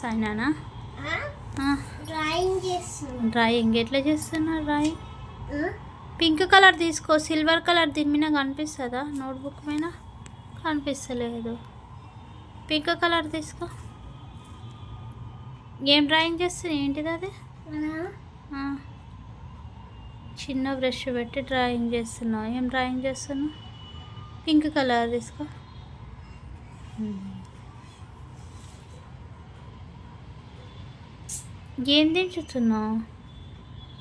సాయినానా? Drawing ఎట్లా చేస్తున్నారు drawing? Pink colour తీసుకో సిల్వర్ కలర్ దీని మీద కనిపిస్తుందా? నోట్బుక్ మీద? కనిపిస్తలేదు. పింక్ కలర్ తీసుకో. ఏం డ్రాయింగ్ చేస్తుంది ఏంటిది అది. చిన్న బ్రష్ పెట్టి డ్రాయింగ్ చేస్తున్నావు. ఏం డ్రాయింగ్ చేస్తున్నావు? పింక్ కలర్ తీసుకో. ఏం దించుతున్నావు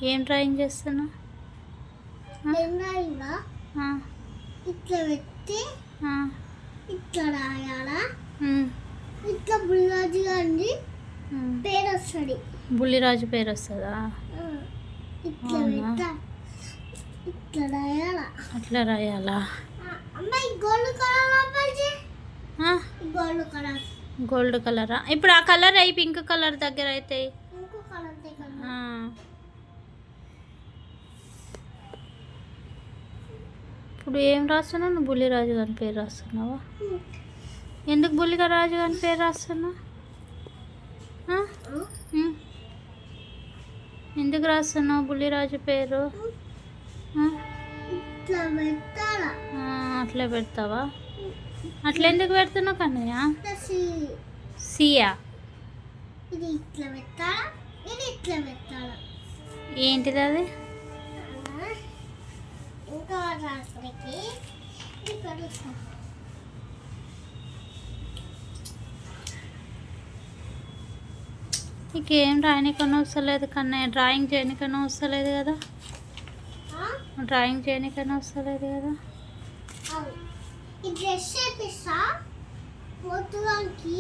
ఏం డ్రాయింగ్ చేస్తున్నావు? ఇట్లా పెట్టి ఇట్లా రాయాలా? ఇట్లా బుల్లాజీ గారి. పేరు వస్తుంది బుల్లిరాజు పేరు వస్తుందా. ఇట్లా ఇట్లా రాయాలా? అట్లా రాయాలా? అమ్మాయి gold colour gold colour. Gold కలరా? ఇప్పుడు ఆ కలర్ అయి పింక్ కలర్ దగ్గర అయితే ఇప్పుడు ఏం రాస్తున్నావు? నువ్వు బుల్లిరాజు గారి పేరు రాస్తున్నావా? ఎందుకు బుల్లిగా రాజు గారి పేరు? ఉమ్. ఎందుకు రాస్తున్నావు బుల్లిరాజు పేరు? అట్లా పెడతావా? అట్లా ఎందుకు పెడుతున్నావు కన్నయ్య? సియా? ఇది ఇట్లా పెట్టాలా ఇట్లా పెట్టాలా ఏంటిది అది. ఇంకా రాత్రికి ఇక్కడ. నీకేం రాయనికన్నా వస్తలేదు కన్నయ్య డ్రాయింగ్ చేయనికన్నా వస్తలేదు కదా? డ్రాయింగ్ చేయనికన్నా వస్తలేదు కదా. ఈ డ్రెస్ చేపిస్తా మొత్తానికి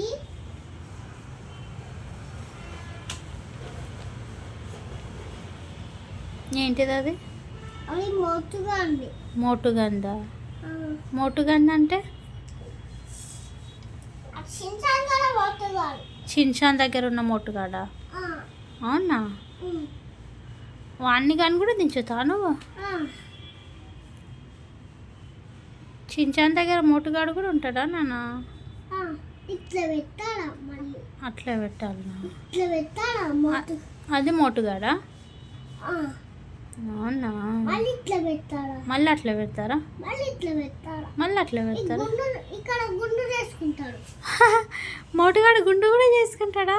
ఏంటిది అది? ఆ. మోటుగంద అంటే. చిన్షాన్ దగ్గర ఉన్న మోటుగాడా. అవునా. వాడిని కానీ కూడా దించుతా నువ్వు. చిన్చాన్ దగ్గర మోటుగాడు కూడా ఉంటాడా నాన్న. ఇట్లా పెట్టాలా మళ్ళీ? అట్లా పెట్టాలి అది మోటుగాడా? మళ్ళీ ఇట్లా మళ్ళీ అట్లా పెడతారా? మళ్ళీ ఇట్లా పెట్టాలా మళ్ళీ అట్లా పెడతారా? ఇక్కడ గుండు చేసుకుంటాడు మోటుగాడు గుండు కూడా చేసుకుంటాడా?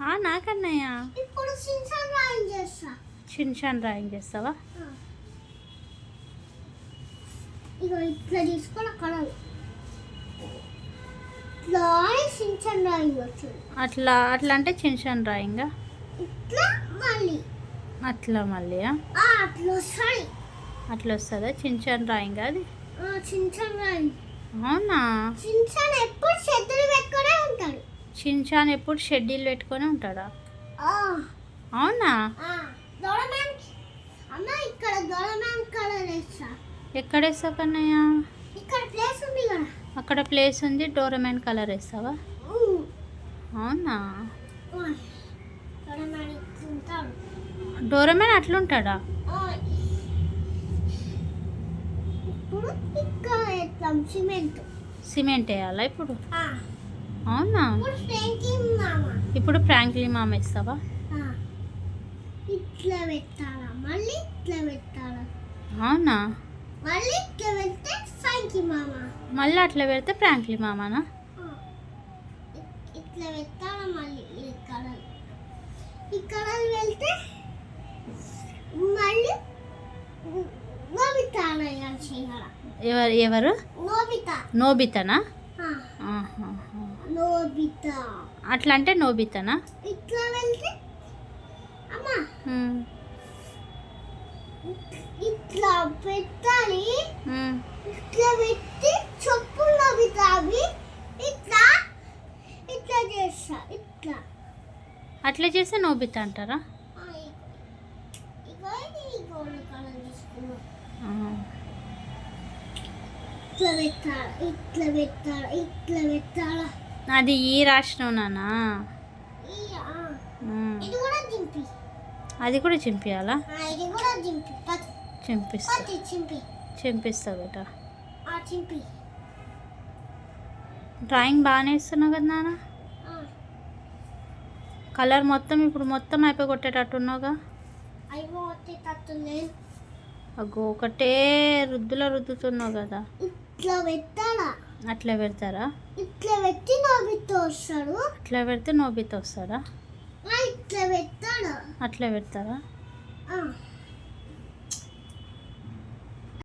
ఆ. నాకన్నయ్య. ఇప్పుడు డ్రాయింగ్ చేస్తా. డ్రాయింగ్ చేస్తావా. ఇగో ఇట్లా తీసుకొని అక్కడ ఇట్లా డ్రాయింగ్ వచ్చింది అట్లా అట్లా అంటే చిన్షాన్ డ్రాయింగా? ఇట్లా మళ్ళీ. అట్లా మళ్ళీ అట్లా వస్తాయి. అట్లా వస్తుందా? చిన్షాన్ డ్రాయింగ్ అది? చించాను డ్రాయింగ్. అవునా? చించాను ఎప్పుడు చేతులు పెట్టుకునే ఉంటాడు. చిన్షాన్ ఎప్పుడు షెడ్యూల్ పెట్టుకొని ఉంటాడా? అవునా? ఆ, దొరమాన్ అమ్మ ఇక్కడ దొరమాన్ కలర్ వేస్తా. ఎక్కడ వేస్తావు కన్నయ్య? ఇక్కడ ప్లేస్ ఉంది కదా. అక్కడ ప్లేస్ ఉంది డోరమెన్ కలర్ వేస్తావా. అవునా? డోరమెన్ అట్లుంటాడా? ఇక్కడ సిమెంట్. సిమెంట్ వేయాలా ఇప్పుడు? అవునా? ఇప్పుడు ఫ్రెండ్కి మామ. ఇప్పుడు ఫ్రాంక్లీ మామ వేస్తావా? ఆ, ఇట్లా పెట్టాలా? మళ్ళీ ఇట్లా పెట్టాలా? అవునా? మళ్ళీ ఇట్లా పెడితే మామ. మళ్ళీ అట్లా పెడితే ఫ్రాంక్లీ మామనా? ఇట్లా పెట్టాలా మళ్ళీ? ఈ కలర్. వెళ్తే మళ్ళీ ఎవరు ఎవరు? నోబితా. నోబితనా? అట్లా అంటే నోబితనా? ఇట్లా వెళ్తే అమ్మా. ఇట్లా పెట్టాలి. ఇట్లా పెట్టి చెప్పులు అవి ఇట్లా ఇట్లా చేస్తా ఇట్లా. అట్లా చేస్తే నోబిత అంటారా ఆ, ఇ- ఇగో ఇది ఈ గోల్డ్ కలర్ తీసుకున్నా ఆ. ఇట్లా పెట్టాలా ఇట్లా పెట్టాలా ఇట్లా పెట్టాలా. అది ఈ రాసినావు నానా. ఇది కూడా దింపి అది కూడా చింపియాలా? ఆ, ఇది కూడా దింపి పత్తి చింపిస్తా. చింపి. చింపిస్తా బేట. చింపి. డ్రాయింగ్ బాగానే ఇస్తున్నావు కదా నాన్న కలర్ మొత్తం ఇప్పుడు మొత్తం అయిపోయి కొట్టేటట్టున్నావుగా అయిపోతేటట్టు లేదు. అగ్గో ఒకటే రుద్దులో రుద్దుతున్నావు కదా. ఇట్లా పెట్టాలా? అట్లా పెడతారా? ఇట్లా పెట్టి నవ్వుతూ వస్తాడు. అట్లా పెడితే నోబిత వస్తాడా? ఇట్లా పెట్టాడు అట్లా పెడతారా?